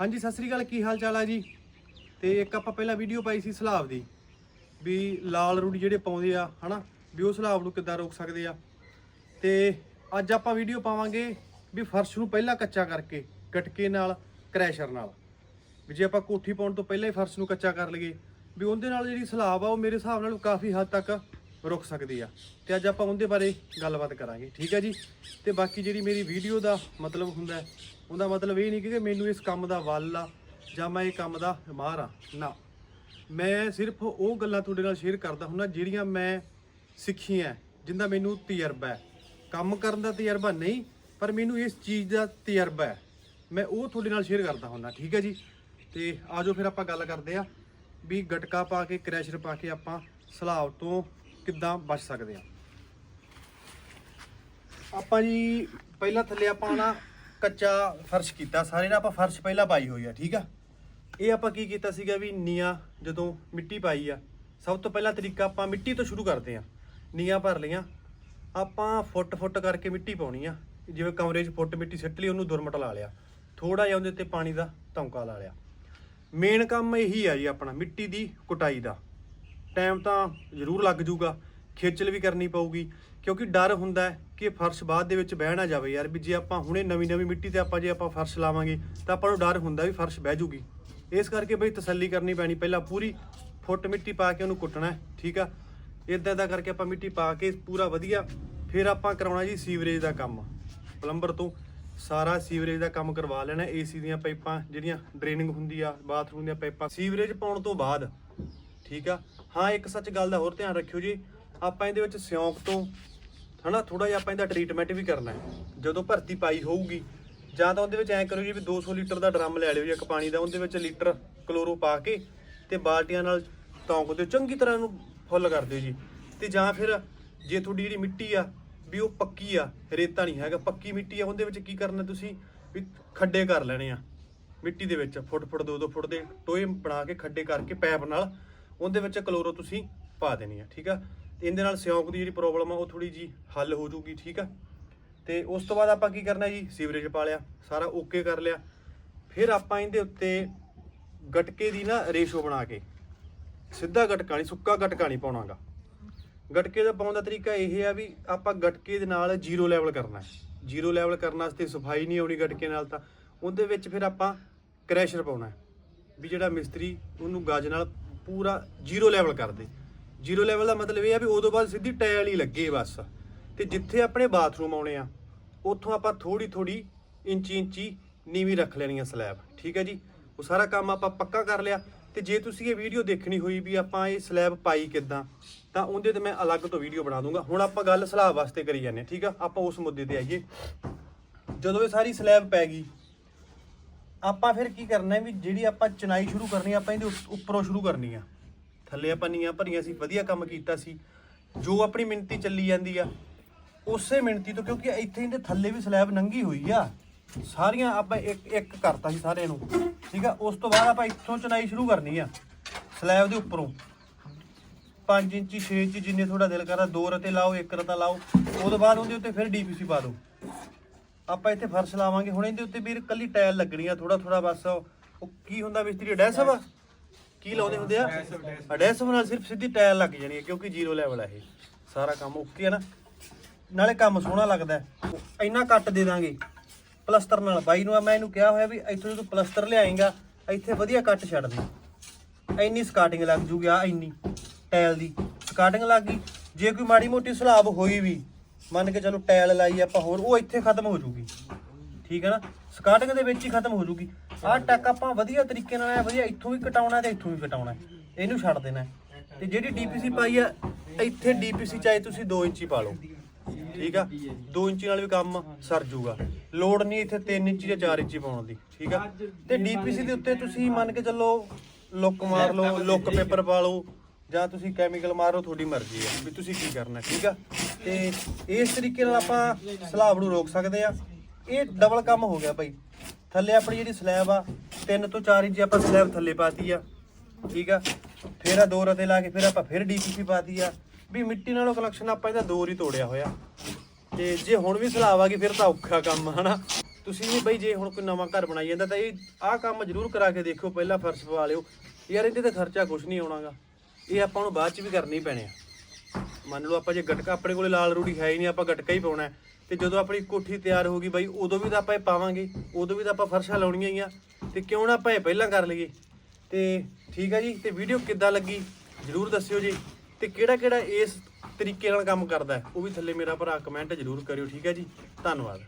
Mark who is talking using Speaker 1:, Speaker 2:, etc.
Speaker 1: ਹਾਂਜੀ, ਸਤਿ ਸ੍ਰੀ ਅਕਾਲ। ਕੀ ਹਾਲ ਚਾਲ ਆ ਜੀ? ਤੇ ਇੱਕ ਆਪਾਂ ਪਹਿਲਾਂ ਵੀਡੀਓ ਪਾਈ ਸੀ ਸਲਾਬ ਦੀ, ਵੀ ਲਾਲ ਰੂੜੀ ਜਿਹੜੇ ਪਾਉਂਦੇ ਆ, ਹਨਾ? ਵੀ ਉਹ ਸਲਾਬ ਨੂੰ ਕਿੱਦਾਂ ਰੋਕ ਸਕਦੇ ਆ? ਤੇ ਅੱਜ ਆਪਾਂ ਵੀਡੀਓ ਪਾਵਾਂਗੇ ਵੀ ਫਰਸ਼ ਨੂੰ ਪਹਿਲਾਂ ਕੱਚਾ ਕਰਕੇ, ਗਟਕੇ ਨਾਲ, ਕ੍ਰੈਸ਼ਰ ਨਾਲ। ਵੀ ਜੇ ਆਪਾਂ ਕੋਠੀ ਪਾਉਣ ਤੋਂ ਪਹਿਲਾਂ ਹੀ ਫਰਸ਼ ਨੂੰ ਕੱਚਾ ਕਰ ਲਈਏ, ਵੀ ਉਹਦੇ ਨਾਲ ਜਿਹੜੀ ਸਲਾਬ ਆ, ਉਹ ਮੇਰੇ ਹਿਸਾਬ ਨਾਲ ਕਾਫੀ ਹੱਦ ਤੱਕ ਰੁਕ ਸਕਦੀ ਆ। ਤੇ ਅੱਜ ਆਪਾਂ ਉਹਦੇ ਬਾਰੇ ਗੱਲਬਾਤ ਕਰਾਂਗੇ, ਠੀਕ ਆ ਜੀ? ਤੇ ਬਾਕੀ ਜਿਹੜੀ ਮੇਰੀ ਵੀਡੀਓ ਦਾ ਮਤਲਬ ਹੁੰਦਾ ਉਹਦਾ ਮਤਲਬ ਇਹ ਨਹੀਂ ਕਿ ਮੈਨੂੰ ਇਸ ਕੰਮ ਦਾ ਵੱਲ ਆ ਜਾਂ ਮੈਂ ਇਹ ਕੰਮ ਦਾ ਮਾਹਰ ਆ। ਨਾ। ਮੈਂ ਸਿਰਫ ਉਹ ਗੱਲਾਂ ਤੁਹਾਡੇ ਨਾਲ ਸ਼ੇਅਰ ਕਰਦਾ ਹੁੰਦਾ ਜਿਹੜੀਆਂ ਮੈਂ ਸਿੱਖੀਆਂ, ਜਿੰਦਾ ਮੈਨੂੰ ਤਜਰਬਾ ਹੈ। ਕੰਮ ਕਰਨ ਦਾ ਤਜਰਬਾ ਨਹੀਂ, ਪਰ ਮੈਨੂੰ ਇਸ ਚੀਜ਼ ਦਾ ਤਜਰਬਾ ਹੈ। ਮੈਂ ਉਹ ਤੁਹਾਡੇ ਨਾਲ ਸ਼ੇਅਰ ਕਰਦਾ ਹੁੰਦਾ, ਠੀਕ ਹੈ ਜੀ? ਤੇ ਆਜੋ ਫਿਰ ਆਪਾਂ ਗੱਲ ਕਰਦੇ ਆ ਵੀ ਗਟਕਾ ਪਾ ਕੇ ਕ੍ਰੈਸ਼ਰ ਪਾ ਕੇ ਆਪਾਂ ਸਲਾਬ ਤੋਂ ਕਿੱਦਾਂ ਬਚ ਸਕਦੇ ਆ ਆਪਾਂ ਜੀ ਪਹਿਲਾਂ ਥੱਲੇ ਆਪਾਂ ਨਾ ਕੱਚਾ ਫਰਸ਼ ਕੀਤਾ, ਸਾਰੇ ਨਾ ਆਪਾਂ ਫਰਸ਼ ਪਹਿਲਾਂ ਪਾਈ ਹੋਈ ਆ, ਠੀਕ ਆ? ਇਹ ਆਪਾਂ ਕੀ ਕੀਤਾ ਸੀਗਾ ਵੀ ਨੀਆਂ ਜਦੋਂ ਮਿੱਟੀ ਪਾਈ ਆ, ਸਭ ਤੋਂ ਪਹਿਲਾ ਤਰੀਕਾ ਆਪਾਂ ਮਿੱਟੀ ਤੋਂ ਸ਼ੁਰੂ ਕਰਦੇ ਆ। ਨੀਆਂ ਭਰ ਲਈਆਂ, ਆਪਾਂ ਫੁੱਟ ਫੁੱਟ ਕਰਕੇ ਮਿੱਟੀ ਪਾਉਣੀ ਆ। ਜਿਵੇਂ ਕਮਰੇ 'ਚ ਫੁੱਟ ਮਿੱਟੀ ਸਿੱਟ ਲਈ, ਉਹਨੂੰ ਦੁਰਮਟ ਲਾ ਲਿਆ। ਥੋੜਾ ਜਿਹਾ ਉਹਦੇ ਤੇ ਪਾਣੀ ਦਾ ਧੌਂਕਾ ਲਾ ਲਿਆ। ਮੇਨ ਕੰਮ ਇਹੀ ਆ ਜੀ ਆਪਣਾ, ਮਿੱਟੀ ਦੀ ਕੁਟਾਈ ਦਾ। ਟਾਈਮ ਤਾਂ ਜ਼ਰੂਰ ਲੱਗ ਜਾਊਗਾ। ਖੇਚਲ ਵੀ ਕਰਨੀ ਪਊਗੀ, ਕਿਉਂਕਿ ਡਰ ਹੁੰਦਾ ਕਿ ਫਰਸ਼ ਬਾਅਦ ਦੇ ਵਿੱਚ ਬਹਿ ਨਾ ਜਾਵੇ ਯਾਰ, ਵੀ ਜੇ ਆਪਾਂ ਹੁਣੇ ਨਵੀਂ ਨਵੀਂ ਮਿੱਟੀ ਤੇ ਆਪਾਂ ਜੇ ਆਪਾਂ ਫਰਸ਼ ਲਾਵਾਂਗੇ, ਤਾਂ ਆਪਾਂ ਨੂੰ ਡਰ ਹੁੰਦਾ ਵੀ ਫਰਸ਼ ਬਹਿ ਜੂਗੀ। ਇਸ ਕਰਕੇ ਬਈ ਤਸੱਲੀ ਕਰਨੀ ਪੈਣੀ, ਪਹਿਲਾਂ ਪੂਰੀ ਫੁੱਟ ਮਿੱਟੀ ਪਾ ਕੇ ਉਹਨੂੰ ਕੁੱਟਣਾ, ਠੀਕ ਆ? ਇਦਾਂ ਦਾ ਕਰਕੇ ਆਪਾਂ ਮਿੱਟੀ ਪਾ ਕੇ ਪੂਰਾ ਵਧੀਆ, ਫਿਰ ਆਪਾਂ ਕਰਾਉਣਾ ਜੀ ਸੀਵਰੇਜ ਦਾ ਕੰਮ। ਪਲੰਬਰ ਤੋਂ ਸਾਰਾ ਸੀਵਰੇਜ ਦਾ ਕੰਮ ਕਰਵਾ ਲੈਣਾ, ਏਸੀ ਦੀਆਂ ਪਾਈਪਾਂ ਜਿਹੜੀਆਂ ਡਰੇਨਿੰਗ ਹੁੰਦੀ ਆ, ਬਾਥਰੂਮ ਦੀਆਂ ਪਾਈਪਾਂ, ਸੀਵਰੇਜ ਪਾਉਣ ਤੋਂ ਬਾਅਦ, ਠੀਕ ਆ? ਹਾਂ, ਇੱਕ ਸੱਚ ਗੱਲ ਦਾ ਹੋਰ ਧਿਆਨ ਰੱਖਿਓ ਜੀ ਆਪਾਂ ਇਹਦੇ ਵਿੱਚ ਸਿਉਂਕ ਤੋਂ, ਹਨਾ ਥੋੜਾ ਜਿਹਾ ਆਪਾਂ ਇਹਦਾ ਟ੍ਰੀਟਮੈਂਟ ਵੀ ਕਰਨਾ ਹੈ। ਜਦੋਂ ਭਰਤੀ ਪਾਈ ਹੋਊਗੀ, ਜਾਂ ਤਾਂ ਉਹਦੇ ਵਿੱਚ ਐਂ ਕਰੋ ਜੀ ਵੀ 200 ਲੀਟਰ ਦਾ ਡਰਮ ਲੈ ਲਿਓ ਜੀ, ਇੱਕ ਪਾਣੀ ਦਾ, ਉਹਦੇ ਵਿੱਚ ਲੀਟਰ ਕਲੋਰੋ ਪਾ ਕੇ ਤੇ ਬਾਲਟੀਆਂ ਨਾਲ ਤੌਂਕ ਦਿਓ ਚੰਗੀ ਤਰ੍ਹਾਂ ਇਹਨੂੰ ਫੁੱਲ ਕਰ ਦਿਓ ਜੀ। ਤੇ ਜਾਂ ਫਿਰ ਜੇ ਤੁਹਾਡੀ ਜਿਹੜੀ ਮਿੱਟੀ ਆ, ਵੀ ਉਹ ਪੱਕੀ ਆ, ਰੇਤਾ ਨਹੀਂ ਹੈਗਾ, ਪੱਕੀ ਮਿੱਟੀ ਆ, ਉਹਦੇ ਵਿੱਚ ਕੀ ਕਰਨਾ ਤੁਸੀਂ? ਵੀ ਖੱਡੇ ਕਰ ਲੈਣੇ ਆ। ਮਿੱਟੀ ਦੇ ਵਿੱਚ, ਫੁੱਟ ਫੁੱਟ, ਦੋ ਦੋ ਫੁੱਟ ਦੇ ਟੋਏ ਬਣਾ ਕੇ ਖੱਡੇ ਕਰਕੇ ਪੈਪ ਨਾਲ ਉਹਦੇ ਵਿੱਚ ਕਲੋਰੋ ਤੁਸੀਂ ਪਾ ਦੇਣੀ ਆ, ਠੀਕ ਆ? ਤੇ ਇਹਦੇ ਨਾਲ ਸਿਉਂਕ ਦੀ ਜਿਹੜੀ ਪ੍ਰੋਬਲਮ ਆ, ਉਹ ਥੋੜੀ ਜੀ ਹੱਲ ਹੋ ਜੂਗੀ ਠੀਕ ਆ? ਤੇ ਉਸ ਤੋਂ ਬਾਅਦ ਆਪਾਂ ਕੀ ਕਰਨਾ ਜੀ? ਸੀਵਰੇਜ ਪਾ ਲਿਆ, ਸਾਰਾ ਓਕੇ ਕਰ ਲਿਆ। ਫਿਰ ਆਪਾਂ ਇਹਦੇ ਉੱਤੇ ਗਟਕੇ ਦੀ ਨਾ ਰੇਸ਼ੋ ਬਣਾ ਕੇ, ਸਿੱਧਾ ਗਟਕਾ ਨਹੀਂ, ਸੁੱਕਾ ਗਟਕਾ ਨਹੀਂ ਪਾਉਣਾਗਾ। ਗਟਕੇ ਦਾ ਪਾਉਣ ਦਾ ਤਰੀਕਾ ਇਹ ਆ ਵੀ ਆਪਾਂ ਗਟਕੇ ਦੇ ਨਾਲ ਜ਼ੀਰੋ ਲੈਵਲ ਕਰਨਾ ਹੈ। ਜ਼ੀਰੋ ਲੈਵਲ ਕਰਨ ਵਾਸਤੇ ਸਫ਼ਾਈ ਨਹੀਂ ਆਉਣੀ ਗਟਕੇ ਨਾਲ ਤਾਂ। ਉਹਦੇ ਵਿੱਚ ਫਿਰ ਆਪਾਂ ਕ੍ਰੈਸ਼ਰ ਪਾਉਣਾ ਵੀ ਜਿਹੜਾ ਮਿਸਤਰੀ ਉਹਨੂੰ ਗਾਜ ਨਾਲ ਪੂਰਾ ਜ਼ੀਰੋ ਲੈਵਲ ਕਰ ਦੇ। ਜ਼ੀਰੋ ਲੈਵਲ ਦਾ ਮਤਲਬ ਇਹ ਆ ਵੀ ਉਦੋਂ ਬਾਅਦ ਸਿੱਧੀ ਟਾਇਲ ਹੀ ਲੱਗੇ ਬਸ। ਤੇ ਜਿੱਥੇ ਆਪਣੇ ਬਾਥਰੂਮ ਆਉਣੇ ਆ, ਉੱਥੋਂ ਆਪਾਂ ਥੋੜੀ ਥੋੜੀ ਇੰਚੀ ਇੰਚੀ ਨੀਵੀਂ ਰੱਖ ਲੈਣੀ ਆ ਸਲੈਬ, ਠੀਕ ਹੈ ਜੀ? ਉਹ ਸਾਰਾ ਕੰਮ ਆਪਾਂ ਪੱਕਾ ਕਰ ਲਿਆ। ਤੇ ਜੇ ਤੁਸੀਂ ਇਹ ਵੀਡੀਓ ਦੇਖਣੀ ਹੋਈ ਵੀ ਆਪਾਂ ਇਹ ਸਲੈਬ ਪਾਈ ਕਿੱਦਾਂ, ਤਾਂ ਉਹਦੇ ਤੇ ਮੈਂ ਅਲੱਗ ਤੋਂ ਵੀਡੀਓ ਬਣਾ ਦੂੰਗਾ। ਹੁਣ ਆਪਾਂ ਗੱਲ ਸਲਾਬ ਵਾਸਤੇ ਕਰੀ ਜਾਂਦੇ ਹਾਂ, ਠੀਕ ਆ? ਆਪਾਂ ਉਸ ਮੁੱਦੇ ਤੇ ਆਈਏ। ਜਦੋਂ ਇਹ ਸਾਰੀ ਸਲੈਬ ਪੈ ਗਈ, ਆਪਾਂ ਫਿਰ ਕੀ ਕਰਨਾ ਵੀ ਜਿਹੜੀ ਆਪਾਂ ਚਨਾਈ ਸ਼ੁਰੂ ਕਰਨੀ ਆਪਾਂ ਇਹਦੇ ਉੱਪਰੋਂ ਸ਼ੁਰੂ ਕਰਨੀ ਆ। ਥੱਲੇ ਆਪਾਂ ਨੀਆਂ ਭਰੀਆਂ ਸੀ, ਵਧੀਆ ਕੰਮ ਕੀਤਾ ਸੀ। ਜੋ ਆਪਣੀ ਮਿਣਤੀ ਚੱਲੀ ਜਾਂਦੀ ਆ, ਉਸੇ ਮਿਣਤੀ ਤੋਂ ਕਿਉਂਕਿ ਇੱਥੇ ਇਹਦੇ ਥੱਲੇ ਵੀ ਸਲੈਬ ਨੰਗੀ ਹੋਈ ਆ। ਸਾਰੀਆਂ ਆਪਾਂ ਇੱਕ ਇੱਕ ਕਰਤਾ ਸੀ ਸਾਰਿਆਂ ਨੂੰ। ਠੀਕ ਆ? ਉਸ ਤੋਂ ਬਾਅਦ ਆਪਾਂ ਇੱਥੋਂ ਚਨਾਈ ਸ਼ੁਰੂ ਕਰਨੀ ਆ, ਸਲੈਬ ਦੇ ਉੱਪਰੋਂ। 5 ਇੰਚੀ 6 ਇੰਚੀ ਜਿੰਨੇ ਤੁਹਾਡਾ ਦਿਲ ਕਰਦਾ, ਦੋ ਰਤੇ ਲਾਓ, ਇੱਕ ਰਤਾ ਲਾਓ, ਉਹ ਤੋਂ ਬਾਅਦ ਉਹਦੇ ਉੱਤੇ ਫਿਰ ਡੀਪੀਸੀ ਪਾ ਦਿਓ। ਆਪਾਂ ਇੱਥੇ ਫਰਸ਼ ਲਾਵਾਂਗੇ, ਹੁਣ ਇਹਦੇ ਉੱਤੇ ਵੀਰ ਕੱਲੀ ਟਾਇਲ ਲੱਗਣੀ ਆ ਥੋੜਾ ਥੋੜਾ ਬਸ। ਉਹ ਕੀ ਹੁੰਦਾ ਮਿਸਤਰੀ ਅਡੈਸਵ ਕੀ ਲਾਉਂਦੇ ਹੁੰਦੇ ਆ? ਅਡੈਸਵ ਨਾਲ ਸਿਰਫ ਸਿੱਧੀ ਟਾਇਲ ਲੱਗ ਜਾਣੀ ਹੈ, ਕਿਉਂਕਿ ਜ਼ੀਰੋ ਲੈਵਲ ਆ ਇਹ। ਸਾਰਾ ਕੰਮ ਓਕੇ ਆ ਨਾ? ਨਾਲੇ ਕੰਮ ਸੋਹਣਾ ਲੱਗਦਾ ਇੰਨਾ ਕੱਟ ਦੇ ਦਾਂਗੇ। ਪਲਸਤਰ ਨਾਲ। ਬਾਈ ਨੂੰ ਮੈਂ ਇਹਨੂੰ ਕਿਹਾ ਹੋਇਆ ਵੀ ਇੱਥੋਂ ਜਦੋਂ ਪਲਸਤਰ ਲਿਆਏਗਾ, ਇੱਥੇ ਵਧੀਆ ਕੱਟ ਛੱਡ ਦੇ। ਇੰਨੀ ਸਕਾਟਿੰਗ ਲੱਗ ਜੂਗੀ ਆ ਇੰਨੀ ਟਾਇਲ ਦੀ। ਸਕਾਟਿੰਗ ਲੱਗ ਗਈ। ਜੇ ਕੋਈ ਮਾੜੀ ਮੋਟੀ ਸਲਾਬ ਹੋਈ ਵੀ, ਮੰਨ ਕੇ ਚਲੋ ਟਾਇਲ ਲਾਈ ਆਪਾਂ ਹੋਰ, ਉਹ ਇੱਥੇ ਖਤਮ ਹੋ ਜੂਗੀ। ਠੀਕ ਹੈ ਨਾ? ਸਕਾਟਿੰਗ ਦੇ ਵਿੱਚ ਹੀ ਖਤਮ ਹੋ ਜੂਗੀ। ਆਹ ਟੱਕ ਆਪਾਂ ਵਧੀਆ ਤਰੀਕੇ ਨਾਲ ਐ ਵਧੀਆ ਇੱਥੋਂ ਵੀ ਕਟਾਉਣਾ ਤੇ ਇੱਥੋਂ ਵੀ ਕਟਾਉਣਾ। ਇਹਨੂੰ ਛੱਡ ਦੇਣਾ। ਹੈ। ਤੇ ਜਿਹੜੀ ਡੀਪੀਸੀ ਪਾਈ ਆ, ਇੱਥੇ ਡੀਪੀਸੀ ਚਾਹੇ ਤੁਸੀਂ 2 ਇੰਚੀ ਪਾ ਲਓ। ਠੀਕ ਆ? 2 ਇੰਚੀ ਨਾਲ ਵੀ ਕੰਮ ਸਰ ਜੂਗਾ। ਲੋਡ ਨਹੀਂ ਇੱਥੇ 3 ਇੰਚੀ ਜਾਂ 4 ਇੰਚੀ ਪਾਉਣ ਦੀ। ਠੀਕ ਆ? ਤੇ ਡੀਪੀਸੀ ਦੇ ਉੱਤੇ ਤੁਸੀਂ ਮੰਨ ਕੇ ਚੱਲੋ ਲੁੱਕ ਮਾਰ ਲਓ ਲੁੱਕ ਪੇਪਰ ਪਾ ਲਓ, ਜਾਂ ਤੁਸੀਂ ਕੈਮੀਕਲ ਮਾਰੋ, ਤੁਹਾਡੀ ਮਰਜ਼ੀ ਹੈ ਵੀ ਤੁਸੀਂ ਕੀ ਕਰਨਾ, ਠੀਕ ਆ? ਤੇ ਇਸ ਤਰੀਕੇ ਨਾਲ ਆਪਾਂ ਸਲਾਬ ਨੂੰ ਰੋਕ ਸਕਦੇ ਆ। ਇਹ ਡਬਲ ਕੰਮ ਹੋ ਗਿਆ ਭਾਈ ਥੱਲੇ ਆਪਣੀ ਜਿਹੜੀ ਸਲੈਬ ਆ 3 ਤੋਂ 4 ਇੰਚ ਆਪਾਂ ਸਲੈਬ ਥੱਲੇ ਪਾਤੀ ਆ। ਠੀਕ ਆ? ਫਿਰ ਆ ਦੋ ਰਤੇ ਲਾ ਕੇ ਫਿਰ ਆਪਾਂ ਫਿਰ ਡੀਪੀਸੀ ਪਾਤੀ ਆ। ਵੀ ਮਿੱਟੀ ਨਾਲੋਂ ਕਲੈਕਸ਼ਨ ਆਪਾਂ ਇਹਦਾ ਦੋ ਹੀ ਤੋੜਿਆ ਹੋਇਆ। ਤੇ ਜੇ ਹੁਣ ਵੀ ਸਲਾਬ ਆ ਗਈ, ਫਿਰ ਤਾਂ ਔਖਾ ਕੰਮ ਹਨਾ? ਤੁਸੀਂ ਵੀ ਬਈ ਜੇ ਹੁਣ ਕੋਈ ਨਵਾਂ ਘਰ ਬਣਾਈ ਜਾਂਦਾ ਤਾਂ ਇਹ ਆਹ ਕੰਮ ਜ਼ਰੂਰ ਕਰਾ ਕੇ ਦੇਖਿਓ, ਪਹਿਲਾਂ ਫਰਸ਼ ਪਵਾ ਲਿਓ। ਯਾਰ ਇਹਦੇ ਤੇ ਖਰਚਾ ਕੁਝ ਨਹੀਂ ਆਉਣਾਗਾ। ਇਹ ਆਪਾਂ ਨੂੰ ਬਾਅਦ ਚ ਵੀ ਕਰਨੀ ਪੈਣੇ ਆ। ਮੰਨ ਲਓ ਆਪਾਂ ਜੇ ਗਟਕਾ ਆਪਣੇ ਕੋਲੇ ਲਾਲ ਰੂੜੀ ਹੈ ਹੀ ਨਹੀਂ, ਆਪਾਂ ਗਟਕਾ ਹੀ ਪਾਉਣਾ ਤੇ ਜਦੋਂ ਆਪਣੀ ਕੋਠੀ ਤਿਆਰ ਹੋ ਗਈ ਬਾਈ, ਉਦੋਂ ਵੀ ਤਾਂ ਆਪਾਂ ਇਹ ਪਾਵਾਂਗੇ, ਉਦੋਂ ਵੀ ਤਾਂ ਆਪਾਂ ਫਰਸ਼ਾਂ ਲਾਉਣੀਆਂ ਹੀ ਆ। ਤੇ ਕਿਉਂ ਨਾ ਆਪਾਂ ਇਹ ਪਹਿਲਾਂ ਕਰ ਲਈਏ। ਤੇ ਠੀਕ ਆ ਜੀ, ਤੇ ਵੀਡੀਓ ਕਿੱਦਾਂ ਲੱਗੀ? ਜਰੂਰ ਦੱਸਿਓ ਜੀ। ਤੇ ਕਿਹੜਾ ਕਿਹੜਾ ਇਸ ਤਰੀਕੇ ਨਾਲ ਕੰਮ ਕਰਦਾ ਉਹ ਵੀ ਥੱਲੇ ਮੇਰਾ ਭਰਾ ਕਮੈਂਟ ਜਰੂਰ ਕਰਿਓ, ਠੀਕ ਹੈ ਜੀ? ਧੰਨਵਾਦ।